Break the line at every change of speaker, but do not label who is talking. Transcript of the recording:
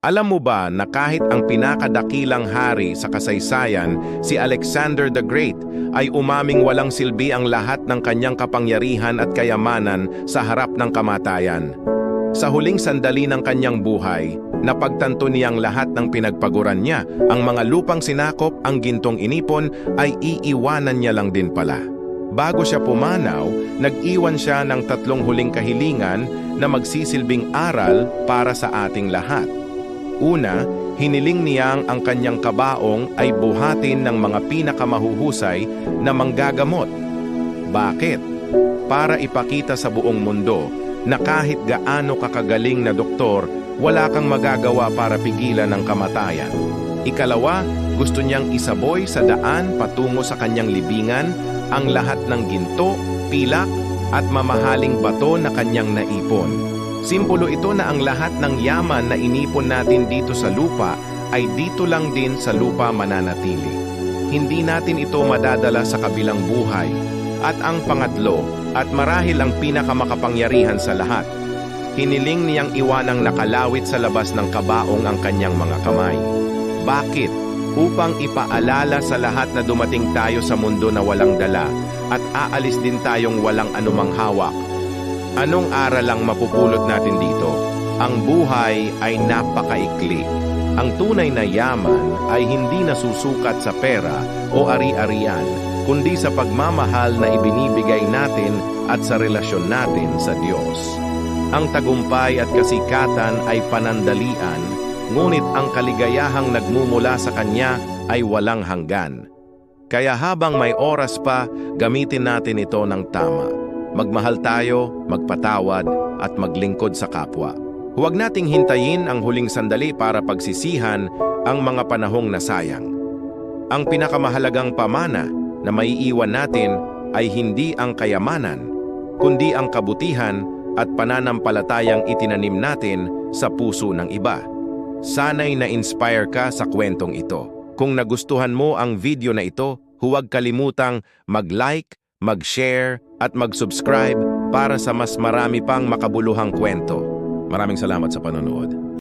Alam mo ba na kahit ang pinakadakilang hari sa kasaysayan, si Alexander the Great, ay umaming walang silbi ang lahat ng kanyang kapangyarihan at kayamanan sa harap ng kamatayan? Sa huling sandali ng kanyang buhay, napagtanto niyang lahat ng pinagpaguran niya, ang mga lupang sinakop, ang gintong inipon, ay iiwanan niya lang din pala. Bago siya pumanaw, nag-iwan siya ng tatlong huling kahilingan na magsisilbing aral para sa ating lahat. Una, hiniling niyang ang kanyang kabaong ay buhatin ng mga pinakamahuhusay na manggagamot. Bakit? Para ipakita sa buong mundo na kahit gaano kakagaling na doktor, wala kang magagawa para pigilan ang kamatayan. Ikalawa, gusto niyang isaboy sa daan patungo sa kanyang libingan ang lahat ng ginto, pilak at mamahaling bato na kanyang naipon. Simbolo ito na ang lahat ng yaman na inipon natin dito sa lupa ay dito lang din sa lupa mananatili. Hindi natin ito madadala sa kabilang buhay. At ang pangatlo, at marahil ang pinakamakapangyarihan sa lahat, hiniling niyang iwanang nakalawit sa labas ng kabaong ang kanyang mga kamay. Bakit? Upang ipaalala sa lahat na dumating tayo sa mundo na walang dala at aalis din tayong walang anumang hawak Anong aral ang mapupulot natin dito? Ang buhay ay napakaikli. Ang tunay na yaman ay hindi nasusukat sa pera o ari-arian, kundi sa pagmamahal na ibinibigay natin at sa relasyon natin sa Diyos. Ang tagumpay at kasikatan ay panandalian, ngunit ang kaligayahang nagmumula sa Kanya ay walang hanggan. Kaya habang may oras pa, gamitin natin ito ng tama. Magmahal tayo, magpatawad, at maglingkod sa kapwa. Huwag nating hintayin ang huling sandali para pagsisihan ang mga panahong nasayang. Ang pinakamahalagang pamana na maiiwan natin ay hindi ang kayamanan, kundi ang kabutihan at pananampalatayang itinanim natin sa puso ng iba. Sana'y na-inspire ka sa kwentong ito. Kung nagustuhan mo ang video na ito, huwag kalimutang mag-like, mag-share at mag-subscribe para sa mas marami pang makabuluhang kwento. Maraming salamat sa panonood.